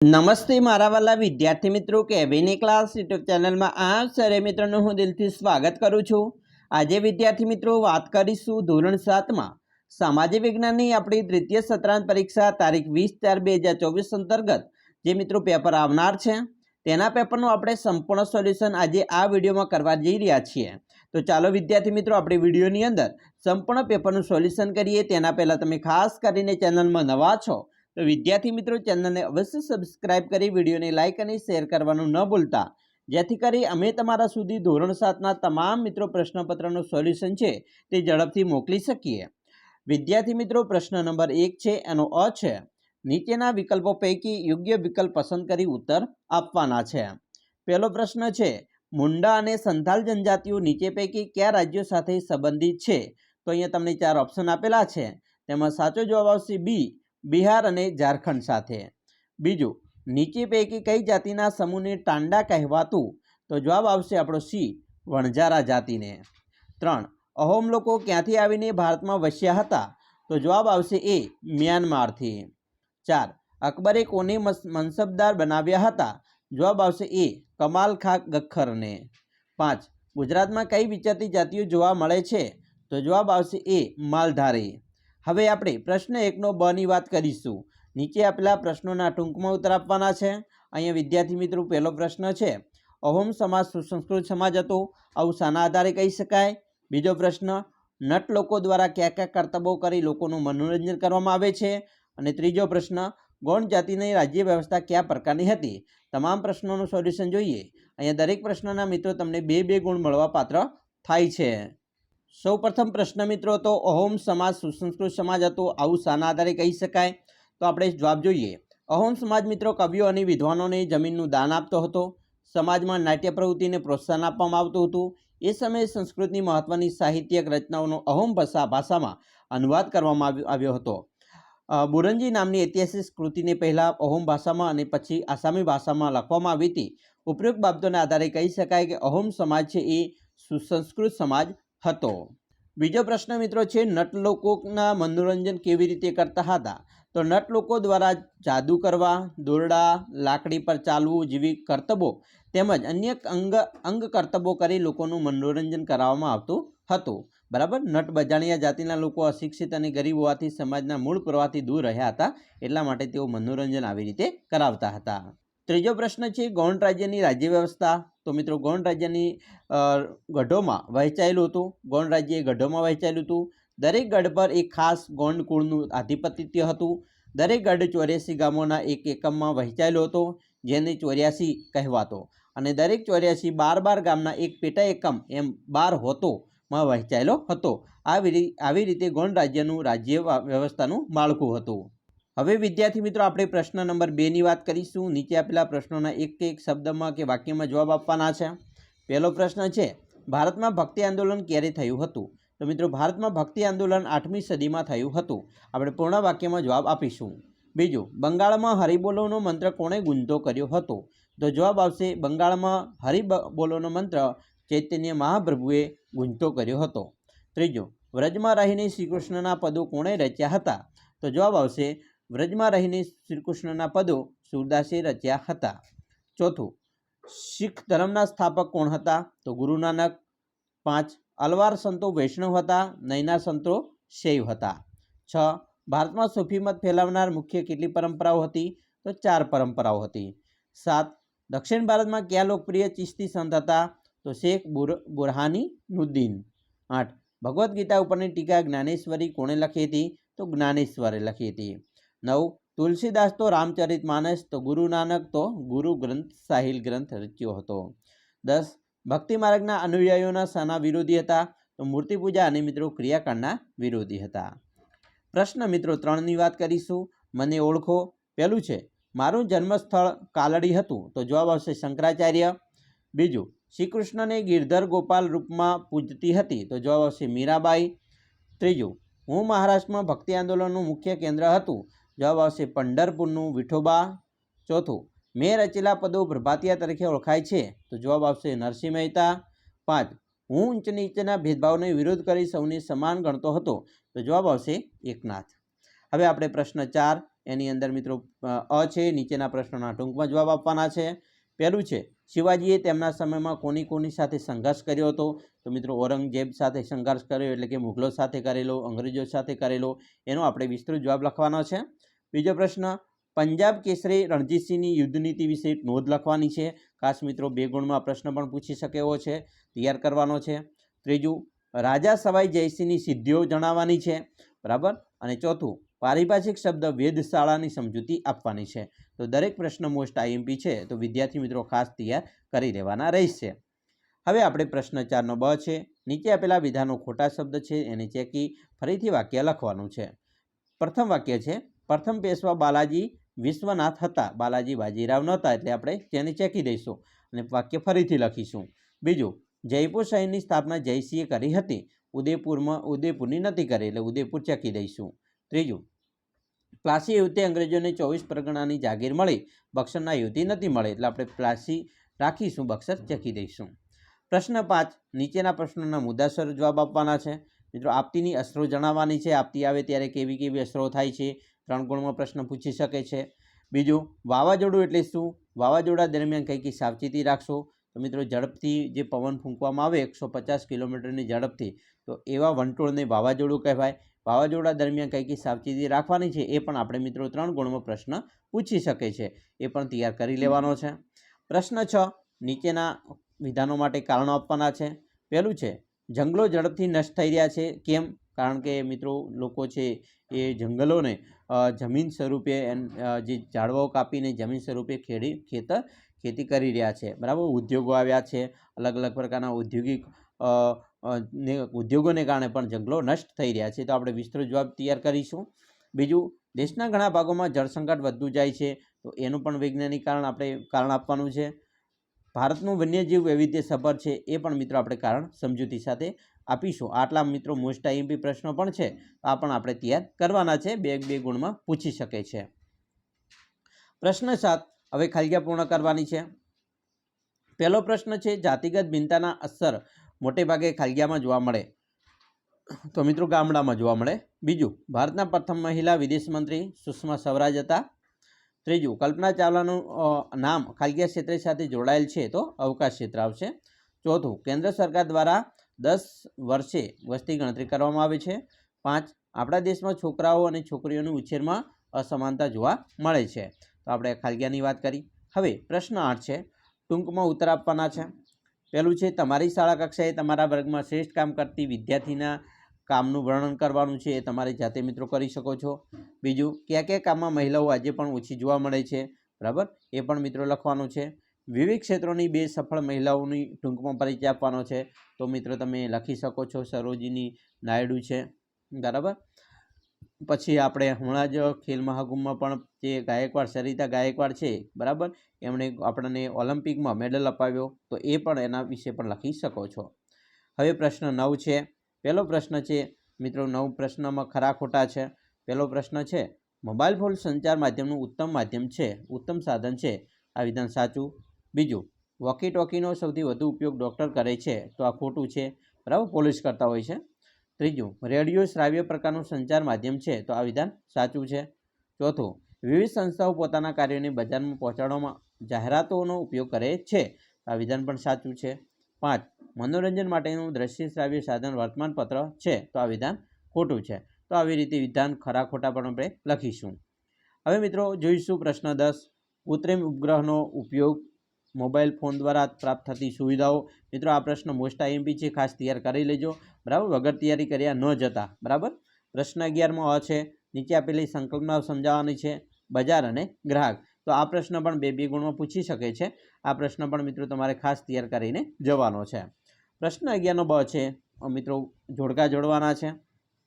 નમસ્તે મારા વાલા વિદ્યાર્થી મિત્રો કેવિની ક્લાસ યુટ્યુબ ચેનલમાં આપ સરે મિત્રોનું હું દિલથી સ્વાગત કરું છું. આજે વિદ્યાર્થી મિત્રો વાત કરીશું ધોરણ સાતમાં. સામાજિક વિજ્ઞાનની આપણી તૃતીય સત્રાંત પરીક્ષા તારીખ વીસ ચાર બે હજાર ચોવીસ અંતર્ગત જે મિત્રો પેપર આવનાર છે, તેના પેપરનું આપણે સંપૂર્ણ સોલ્યુશન આજે આ વિડીયોમાં કરવા જઈ રહ્યા છીએ. તો ચાલો વિદ્યાર્થી મિત્રો આપણે વિડીયોની અંદર સંપૂર્ણ પેપરનું સોલ્યુશન કરીએ. તેના પહેલાં તમે ખાસ કરીને ચેનલમાં નવા છો તો વિદ્યાર્થી મિત્રો ચેનલને અવશ્ય સબસ્ક્રાઇબ કરી વિડીયોને લાઇક અને શેર કરવાનું ન ભૂલતા. જેથી કરી અમે તમારા સુધી ધોરણ સાતના તમામ મિત્રો પ્રશ્નપત્રનું સોલ્યુશન છે તે ઝડપથી મોકલી શકીએ. વિદ્યાર્થી મિત્રો, પ્રશ્ન નંબર એક છે, એનો અ છે. નીચેના વિકલ્પો પૈકી યોગ્ય વિકલ્પ પસંદ કરી ઉત્તર આપવાના છે. પહેલો પ્રશ્ન છે, મુંડા અને સંથાલ જનજાતિઓ નીચે પૈકી કયા રાજ્યો સાથે સંબંધિત છે? તો અહીંયા તમને ચાર ઓપ્શન આપેલા છે. તેમાં સાચો જવાબ આવશે બી બિહાર અને ઝારખંડ સાથે. બીજું, નીચે પૈકી કઈ જાતિના સમૂહને ટાંડા કહેવાતું? તો જવાબ આવશે આપણો સી, વણઝારા જાતિને. ત્રણ, અહોમ લોકો ક્યાંથી આવીને ભારતમાં વસ્યા હતા? તો જવાબ આવશે એ, મ્યાનમારથી. ચાર, અકબરે કોને મનસબદાર બનાવ્યા હતા? જવાબ આવશે એ, કમાલ ખા ગખ્ખરને પાંચ, ગુજરાતમાં કઈ વિચારતી જાતિઓ જોવા મળે છે? તો જવાબ આવશે એ, માલધારી. હવે આપણે પ્રશ્ન એકનો બની વાત કરીશું. નીચે આપેલા પ્રશ્નોના ટૂંકમાં ઉત્તર આપવાના છે. અહીંયા વિદ્યાર્થી મિત્રો, પહેલો પ્રશ્ન છે, અહોમ સમાજ સુસંસ્કૃત સમાજ હતો? આવું શાના આધારે કહી શકાય? બીજો પ્રશ્ન, નટ લોકો દ્વારા કયા કયા કરતબો કરી લોકોનું મનોરંજન કરવામાં આવે છે? અને ત્રીજો પ્રશ્ન, ગૌણ જાતિની રાજ્ય વ્યવસ્થા કયા પ્રકારની હતી? તમામ પ્રશ્નોનું સોલ્યુશન જોઈએ. અહીંયા દરેક પ્રશ્નના મિત્રો તમને બે બે ગુણ મળવા પાત્ર થાય છે. સૌ પ્રથમ પ્રશ્ન મિત્રો તો અહોમ સમાજ સુસંસ્કૃત સમાજ હતો, આવું શાના આધારે કહી શકાય? તો આપણે જવાબ જોઈએ. અહોમ સમાજ મિત્રો કવિઓ અને વિદ્વાનોને જમીનનું દાન આપતો હતો. સમાજમાં નાટ્ય પ્રવૃત્તિને પ્રોત્સાહન આપવામાં આવતું હતું. એ સમયે સંસ્કૃતની મહત્ત્વની સાહિત્યક રચનાઓનો અહોમ ભાષા ભાષામાં અનુવાદ કરવામાં આવ્યો- હતો. બુરંજી નામની ઐતિહાસિક કૃતિને પહેલાં અહોમ ભાષામાં અને પછી આસામી ભાષામાં લખવામાં આવી હતી. ઉપરોક્ત બાબતોના આધારે કહી શકાય કે અહોમ સમાજ છે એ સુસંસ્કૃત સમાજ હતો. બીજો પ્રશ્ન મિત્રો છે નટ લોકોના મનોરંજન કેવી રીતે કરતા હતા? તો નટ લોકો દ્વારા જાદુ કરવા, દોરડા, લાકડી પર ચાલવું, જેવી કરતબો તેમજ અન્ય અંગ અંગ કરતબો કરી લોકોનું મનોરંજન કરાવવામાં આવતું હતું. બરાબર? નટ બજાણિયા જાતિના લોકો અશિક્ષિત અને ગરીબ હોવાથી સમાજના મૂળ પ્રવાહથી દૂર રહ્યા હતા, એટલા માટે તેઓ મનોરંજન આવી રીતે કરાવતા હતા. ત્રીજો પ્રશ્ન છે ગૌણ રાજ્યની રાજ્ય વ્યવસ્થા તો મિત્રો ગૌણ રાજ્યની ગઢોમાં વહેંચાયેલું હતું. ગૌણ રાજ્ય ગઢોમાં વહેંચાયેલું હતું. દરેક ગઢ પર એક ખાસ ગૌણ કુળનું આધિપત્ય હતું. દરેક ગઢ ચોર્યાસી ગામોના એક એકમમાં વહેંચાયેલો હતો, જેને ચોર્યાસી કહેવાતો. અને દરેક ચોર્યાસી બાર બાર ગામના એક પેટા એકમ એમ બાર હોતો, માં વહેંચાયેલો હતો. આવી આવી રીતે ગૌણ રાજ્યનું રાજ્ય વ્યવસ્થાનું માળખું હતું. હવે વિદ્યાર્થી મિત્રો, આપણે પ્રશ્ન નંબર બેની વાત કરીશું. નીચે આપેલા પ્રશ્નોના એક એક શબ્દમાં કે વાક્યમાં જવાબ આપવાના છે. પહેલો પ્રશ્ન છે, ભારતમાં ભક્તિ આંદોલન ક્યારે થયું હતું? તો મિત્રો, ભારતમાં ભક્તિ આંદોલન આઠમી સદીમાં થયું હતું. આપણે પૂર્ણ વાક્યમાં જવાબ આપીશું. બીજું, બંગાળમાં હરિબોલોનો મંત્ર કોણે ગુંજતો કર્યો હતો? તો જવાબ આવશે, બંગાળમાં હરિબોલોનો મંત્ર ચૈતન્ય મહાપ્રભુએ ગુંજતો કર્યો હતો. ત્રીજું, વ્રજમાં રહીને શ્રીકૃષ્ણના પદો કોણે રચ્યા હતા? તો જવાબ આવશે વ્રજમાં રહીને શ્રીકૃષ્ણના પદો સુરદાસે રચ્યા હતા. ચોથું, શીખ ધર્મના સ્થાપક કોણ હતા? તો ગુરુ નાનક. પાંચ, અલવાર સંતો વૈષ્ણવ હતા. નૈના સંતો શૈવ હતા. છ, ભારતમાં સૂફી મત ફેલાવનાર મુખ્ય કેટલી પરંપરાઓ હતી? તો ચાર પરંપરાઓ હતી. સાત, દક્ષિણ ભારતમાં કયા લોકપ્રિય ચિશ્તી સંત હતા? તો શેખ બુર, બુરહાની નુદ્દીન. આઠ, ભગવદ્ ગીતા ઉપરની ટીકા જ્ઞાનેશ્વરી કોણે લખી હતી? તો જ્ઞાનેશ્વરે લખી હતી. નવ. તુલસીદાસ તો રામચરિત માનસ તો, ગુરુ નાનક તો ગુરુ ગ્રંથ, સાહિલ ગ્રંથ રચ્યો હતો. દસ. ભક્તિ માર્ગના અનુયાયીઓના શાના વિરોધી હતા, તો મૂર્તિ પૂજા અને મિત્રો ક્રિયાકાંડના વિરોધી હતા. પ્રશ્ન, મિત્રો, ત્રણની વાત કરીશું. મને ઓળખો. પહેલું છે, મારું જન્મસ્થળ કાલડી હતું, તો જવાબ આવશે શંકરાચાર્ય. બીજું શ્રી કૃષ્ણને ગિરધર ગોપાલ રૂપમાં પૂજતી હતી, તો જવાબ આવશે મીરાબાઈ. ત્રીજું, હું મહારાષ્ટ્રમાં ભક્તિ આંદોલનનું મુખ્ય કેન્દ્ર હતું જવાબ આવશે પંઢરપુરનું વિઠોબા ચોથું. મેં રચેલા પદો પ્રભાતિયા તરીકે ઓળખાય છે. તો જવાબ આવશે નરસિંહ મહેતા. પાંચ. હું ઊંચ નીચેના ભેદભાવનો વિરોધ કરી સૌને સમાન ગણતો હતો. તો જવાબ આવશે એકનાથ. હવે આપણે પ્રશ્ન ચાર. એની અંદર મિત્રો, અ છે. નીચેના પ્રશ્નોના ટૂંકમાં જવાબ આપવાના છે. પહેલું છે, શિવાજીએ તેમના સમયમાં કોની કોની સાથે સંઘર્ષ કર્યો હતો? તો મિત્રો, ઔરંગઝેબ સાથે સંઘર્ષ કર્યો, એટલે કે મુગલો સાથે કરેલો, અંગ્રેજો સાથે કરેલો, એનો આપણે વિસ્તૃત જવાબ લખવાનો છે. બીજો પ્રશ્ન, પંજાબ કેસરી રણજીતસિંહની યુદ્ધ નીતિ વિશે નોંધ લખવાની છે. ખાસ મિત્રો, બે ગુણમાં પ્રશ્ન પણ પૂછી શકે એવો છે. તૈયાર કરવાનો છે. ત્રીજું, રાજા સવાઈ જયસિંહની સિદ્ધિઓ જણાવવાની છે. બરાબર? અને ચોથું, પારિભાષિક શબ્દ વેધશાળાની સમજૂતી આપવાની છે. તો દરેક પ્રશ્ન મોસ્ટ આઈએમપી છે, તો વિદ્યાર્થી મિત્રો ખાસ તૈયાર કરી લેવાના રહેશે. હવે આપણે પ્રશ્ન ચારનો બ છે. નીચે આપેલા વિધાનો ખોટા શબ્દ છે, એને ચેકી ફરીથી વાક્ય લખવાનું છે. પ્રથમ વાક્ય છે પ્રથમ પેશવા બાલાજી વિશ્વનાથ હતા. બાલાજી બાજીરાવ નહોતા એટલે આપણે તેને ચેકી દઈશું અને વાક્ય ફરીથી લખીશું. બીજું, જયપુર શહેરની સ્થાપના જયસિંહે કરી હતી. ઉદયપુરમાં, ઉદયપુરની નથી કરી એટલે ઉદયપુર ચેકી દઈશું. ત્રીજું, પ્લાસી યુવતી અંગ્રેજોને ચોવીસ પરગણાની જાગીર મળી. બક્ષરના યુવતી નથી મળી એટલે આપણે પ્લાસી રાખીશું, બક્ષર ચેકી દઈશું. પ્રશ્ન પાંચ, નીચેના પ્રશ્નોના મુદ્દાસર જવાબ આપવાના છે. મિત્રો, આપતીની અસરો જણાવવાની છે. આપતી આવે ત્યારે કેવી કેવી અસરો થાય છે? ત્રણ ગુણમાં પ્રશ્ન પૂછી શકે છે. બીજું, વાવાઝોડું એટલે શું? વાવાઝોડા દરમિયાન કઈ કઈ સાવચેતી રાખશો? તો મિત્રો, ઝડપથી જે પવન ફૂંકવામાં આવે, એકસો પચાસ કિલોમીટરની ઝડપથી, તો એવા વંટોળને વાવાઝોડું કહેવાય. વાવાઝોડા દરમિયાન કઈ કઈ સાવચેતી રાખવાની છે, એ પણ આપણે મિત્રો ત્રણ ગુણમાં પ્રશ્ન પૂછી શકે છે. એ પણ તૈયાર કરી લેવાનો છે. પ્રશ્ન છ, નીચેના વિધાનો માટે કારણો આપવાના છે. પહેલું છે, જંગલો ઝડપથી નષ્ટ થઈ રહ્યા છે. કેમ? કારણ કે મિત્રો, લોકો છે એ જંગલોને જમીન સ્વરૂપે જે ઝાડવાઓ કાપીને જમીન સ્વરૂપે ખેડી, ખેતર ખેતી કરી રહ્યા છે. બરાબર? ઉદ્યોગો આવ્યા છે. અલગ અલગ પ્રકારના ઔદ્યોગિક ને ઉદ્યોગોને કારણે પણ જંગલો નષ્ટ થઈ રહ્યા છે. તો આપણે વિસ્તૃત જવાબ તૈયાર કરીશું. બીજું, દેશના ઘણા ભાગોમાં જળસંકટ વધતું જાય છે. તો એનું પણ વૈજ્ઞાનિક કારણ આપણે કારણ આપવાનું છે. ભારતનું વન્યજીવ વૈવિધ્ય સભર છે એ પણ મિત્રો આપણે કારણ સમજૂતી સાથે આપીશું. આટલા મિત્રો મોસ્ટ આઈએમપી પ્રશ્નો પણ છે આ પણ આપણે તૈયાર કરવાના છે. બે બે ગુણમાં પૂછી શકે છે. પ્રશ્ન સાત, હવે ખાલિયા પૂર્ણ કરવાની છે. પહેલો પ્રશ્ન છે, જાતિગત ભિન્નતાના અસર મોટે ભાગે ખાલિયામાં જોવા મળે. તો મિત્રો ગામડામાં જોવા મળે. બીજું, ભારતના પ્રથમ મહિલા વિદેશ મંત્રી સુષ્મા સ્વરાજ હતા. ત્રીજું, કલ્પના ચાવલાનું નામ ખાલિયા ક્ષેત્ર સાથે જોડાયેલ છે તો અવકાશ ક્ષેત્ર આવશે. ચોથું, કેન્દ્ર સરકાર દ્વારા દસ વર્ષે વસ્તી ગણતરી કરવામાં આવે છે. પાંચ, આપણા દેશમાં છોકરાઓ અને છોકરીઓની ઉછેરમાં અસમાનતા જોવા મળે છે. તો આપણે ખાલિયાની વાત કરી. હવે પ્રશ્ન આઠ છે. ટૂંકમાં ઉત્તર આપવાના છે. પહેલું છે, તમારી શાળા કક્ષાએ તમારા વર્ગમાં શ્રેષ્ઠ કામ કરતી વિદ્યાર્થીના કામનું વર્ણન કરવાનું છે એ તમારી જાતે મિત્રો કરી શકો છો. બીજું, કયા કયા કામમાં મહિલાઓ આજે પણ ઓછી જોવા મળે છે? બરાબર? એ પણ મિત્રો લખવાનું છે. વિવિધ ક્ષેત્રોની બે સફળ મહિલાઓની ટૂંકમાં પરિચય આપવાનો છે. તો મિત્રો, તમે લખી શકો છો સરોજીની નાયડુ છે. બરાબર? પછી આપણે હમણાં જ ખેલ મહાકુંભમાં પણ જે ગાયકવાડ સરિતા ગાયકવાડ છે, બરાબર? એમણે આપણને ઓલિમ્પિકમાં મેડલ અપાવ્યો. તો એ પણ એના વિશે પણ લખી શકો છો. હવે પ્રશ્ન નવ છે. પહેલો પ્રશ્ન છે, મિત્રો, નવ પ્રશ્નમાં ખરા ખોટા છે. પહેલો પ્રશ્ન છે, મોબાઈલ ફોન સંચાર માધ્યમનું ઉત્તમ માધ્યમ છે, ઉત્તમ સાધન છે. આ વિધાન સાચું? બીજું વોકી ટોકીનો સૌથી વધુ ઉપયોગ ડૉક્ટર કરે છે, તો આ ખોટું છે. બરાબર, પોલીસ કરતા હોય છે. ત્રીજું, રેડિયો શ્રાવ્ય પ્રકારનું સંચાર માધ્યમ છે, તો આ વિધાન સાચું છે. ચોથું, વિવિધ સંસ્થાઓ પોતાના કાર્યોને બજારમાં પહોંચાડવામાં જાહેરાતોનો ઉપયોગ કરે છે આ વિધાન પણ સાચું છે. પાંચ, મનોરંજન માટેનું દ્રશ્ય શ્રાવ્ય સાધન વર્તમાનપત્ર છે, તો આ વિધાન ખોટું છે. તો આવી રીતે વિધાન ખરા ખોટા પણ આપણે લખીશું. હવે મિત્રો, જોઈશું પ્રશ્ન દસ, કૃત્રિમ ઉપગ્રહનો ઉપયોગ મોબાઈલ ફોન દ્વારા પ્રાપ્ત થતી સુવિધાઓ. મિત્રો, આ પ્રશ્ન મોસ્ટ આઈએમપી છે. ખાસ તૈયાર કરી લેજો. બરાબર? વગર તૈયારી કર્યા ન જતા. બરાબર? પ્રશ્ન અગિયારમાં અ છે. નીચે આપેલી સંકલ્પનાઓ સમજાવવાની છે. બજાર અને ગ્રાહક. તો આ પ્રશ્ન પણ બે બે ગુણમાં પૂછી શકે છે. આ પ્રશ્ન પણ, મિત્રો, તમારે ખાસ તૈયાર કરીને જવાનો છે. પ્રશ્ન અગિયારનો બ છે. મિત્રો, જોડકા જોડવાના છે.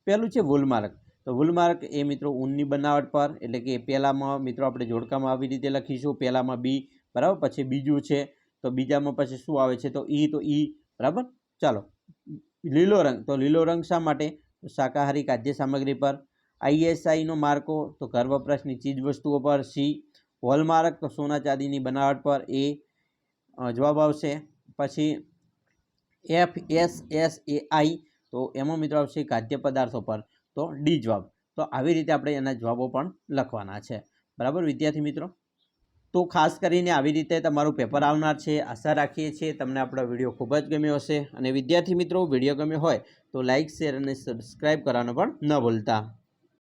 પહેલું છે વુલમાર્ગ તો વૂલમાર્ક એ, મિત્રો, ઊનની બનાવટ પર. એટલે કે પહેલામાં, મિત્રો, આપણે જોડકામાં આવી રીતે લખીશું. પહેલામાં બી બરાબર? પછી બીજું છે, તો બીજામાં પછી શું આવે છે? તો ઈ તો ઈ, બરાબર? ચાલો. લીલો રંગ, તો લીલો રંગ શા માટે? શાકાહારી ખાદ્ય સામગ્રી પર. આઈએસઆઈનો માર્કો, તો ઘર વપરાશની ચીજ વસ્તુઓ પર. સી, હોલમાર્ક, તો સોના ચાંદીની બનાવટ પર. એ જવાબ આવશે. પછી, F S S A I, તો એમાં મિત્રો આવશે ખાદ્ય પદાર્થો પર. તો ડી જવાબ. તો આવી રીતે આપણે એના જવાબો પણ લખવાના છે. બરાબર, વિદ્યાર્થી મિત્રો? તો ખાસ કરીને આવી રીતે તમારું પેપર આવનાર છે, આશા રાખીએ છીએ તમને આપણો વીડિયો ખૂબ જ ગમ્યો હશે. અને વિદ્યાર્થી મિત્રો, વીડિયો ગમ્યો હોય તો લાઇક શેર અને સબસ્ક્રાઈબ કરવાનું પણ ન ભૂલતા.